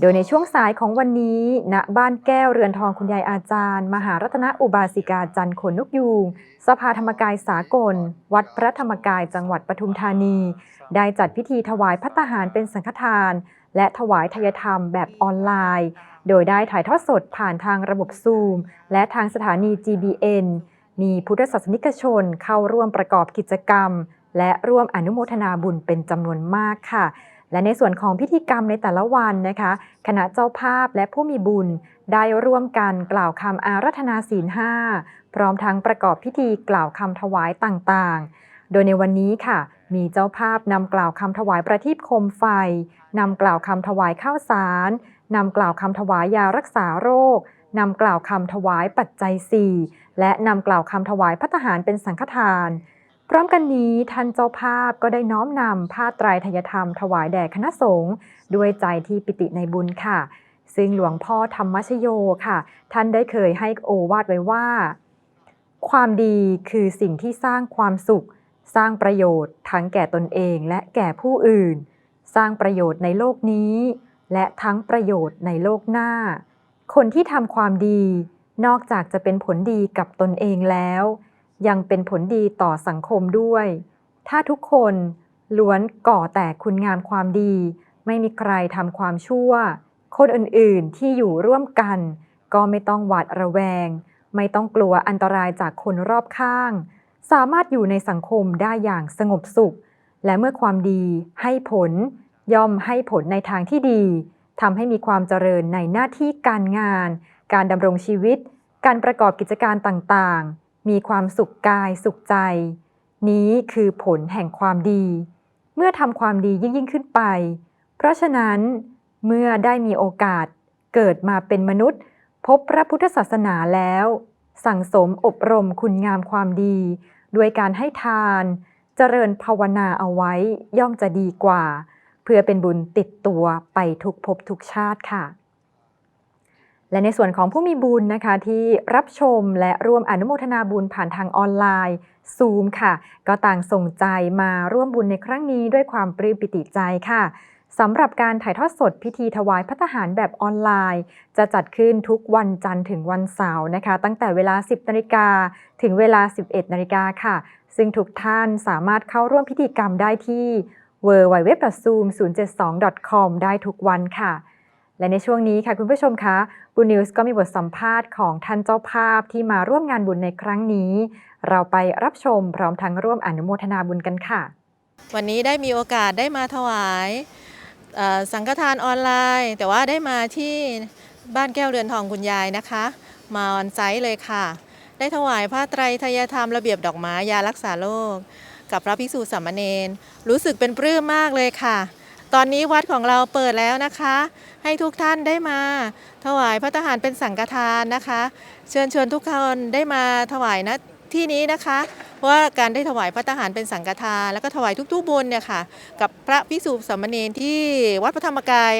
โดยในช่วงสายของวันนี้ ณ บ้านแก้วเรือนทองคุณยายอาจารย์ มหารัตนอุบาสิกาจันทร์ขนนกยูงสภาธรรมกายสากล วัดพระธรรมกายจังหวัดปทุมธานี ได้จัดพิธีถวายพัตตาหารเป็นสังฆทาน และถวายทายธรรมแบบออนไลน์ โดยได้ถ่ายทอดสดผ่านทางระบบซูม และทางสถานี GBN มีพุทธศาสนิกชนเข้าร่วมประกอบกิจกรรม และร่วมอนุโมทนาบุญเป็นจำนวนมากค่ะ และในส่วนของพิธีกรรมในแต่ละวันนะคะ คณะเจ้าภาพและผู้มีบุญได้ร่วมกันกล่าวคำอารัธนาศีลห้าพร้อมทั้งประกอบพิธีกล่าวคำถวายต่างๆ โดยในวันนี้ค่ะ มีเจ้าภาพนำกล่าวคำถวายประทีปโคมไฟนำกล่าวคำถวายข้าวสารนำกล่าวคำถวายยารักษาโรคนำกล่าวคำถวายปัจจัยสี่และนำกล่าวคำถวายพัตตาหารเป็นสังฆทาน พร้อมกันนี้ท่านเจ้าภาพก็ได้น้อมนำผ้าไตรทยธรรมถวายแด่คณะสงฆ์ด้วยใจที่ปิติในบุญค่ะ ซึ่งหลวงพ่อธรรมชโยค่ะ ท่านได้เคยให้โอวาทไว้ว่า ความดีคือสิ่งที่สร้างความสุข สร้างประโยชน์ทั้งแก่ตนเองและแก่ผู้อื่น สร้างประโยชน์ในโลกนี้ และทั้งประโยชน์ในโลกหน้า คนที่ทำความดี นอกจากจะเป็นผลดีกับตนเองแล้ว ยังเป็นผลดีต่อสังคมด้วย ถ้าทุกคนล้วนก่อแต่คุณงามความดี ไม่มีใครทำความชั่ว คนอื่นๆที่อยู่ร่วมกัน ก็ไม่ต้องหวาดระแวง ไม่ต้องกลัวอันตรายจากคนรอบข้าง สามารถอยู่ในสังคมได้อย่างสงบสุข และเมื่อความดีให้ผล ย่อมให้ผลในทางที่ดีทำให้มีความเจริญในหน้าที่การงาน การดำรงชีวิต การประกอบกิจการต่างๆ มีความสุขกายสุขใจ นี้คือผลแห่งความดี เมื่อทำความดียิ่งยิ่งขึ้นไป เพราะฉะนั้น เมื่อได้มีโอกาสเกิดมาเป็นมนุษย์ พบพระพุทธศาสนาแล้ว สั่งสมอบรมคุณงามความดี ด้วยการให้ทาน เจริญภาวนาเอาไว้ย่อมจะดีกว่า เพื่อเป็นบุญติดตัวไปทุกภพทุกชาติค่ะ และในส่วนของผู้มีบุญนะคะที่รับชมและร่วมอนุโมทนาบุญผ่านทางออนไลน์ซูมค่ะ ก็ต่างส่งใจมาร่วมบุญในครั้งนี้ด้วยความปลื้มปิติใจค่ะสำหรับการถ่ายทอดสดพิธีถวายพัตตาหารแบบออนไลน์ จะจัดขึ้นทุกวันจันทร์ถึงวันเสาร์นะคะ ตั้งแต่เวลา 10นาฬิกาถึงเวลา 11นาฬิกาค่ะ ซึ่งทุกท่านสามารถเข้าร่วมพิธีกรรมได้ที่ www.zoom072.com ได้ทุกวันค่ะ และในช่วงนี้ค่ะคุณผู้ชมคะบุญนิวส์ก็มีบทสัมภาษณ์ของท่านเจ้าภาพที่มาร่วมงานบุญในครั้งนี้ เราไปรับชมพร้อมทั้งร่วมอนุโมทนาบุญกันค่ะ วันนี้ได้มีโอกาสได้มาถวายสังฆทานออนไลน์ แต่ว่าได้มาที่บ้านแก้วเรือนทองคุณยายนะคะ มาออนไซต์เลยค่ะ ได้ถวายผ้าไตรทยธรรมระเบียบดอกไม้ยารักษาโรคกับพระภิกษุสามเณรรู้สึกเป็นปลื้มมากเลยค่ะ ตอนนี้วัดของเราเปิดแล้วนะคะ ให้ทุกท่านได้มา ถวายพระทหารเป็นสังฆทานนะคะ เชิญชวนทุกคนได้มาถวายนะ ที่นี้นะคะว่าการได้ถวายพระทหารเป็นสังฆทานแล้วก็ถวายทุกๆบุญเนี่ยค่ะกับพระภิกษุสามเณรที่วัดพระธรรมกาย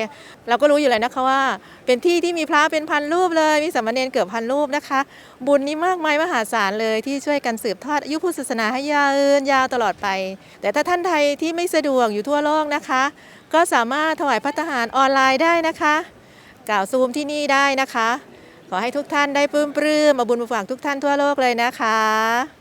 เราก็รู้อยู่แล้วนะคะว่า เป็นที่ที่มีพระเป็นพันรูปเลย มีสามเณรเกือบพันรูปนะคะ บุญนี้มากมายมหาศาลเลยที่ช่วยกันสืบทอดอายุพุทธศาสนาให้ยาวยืนยาวตลอดไป แต่ถ้าท่านไทยที่ไม่สะดวกอยู่ทั่วโลกนะคะ ก็สามารถถวายพระทหารออนไลน์ได้นะคะ กล่าวซูมที่นี่ได้นะคะ ขอให้ทุกท่านได้ปลื้มปลื้มมาบุญมาฝากทุกท่านทั่วโลกเลยนะคะ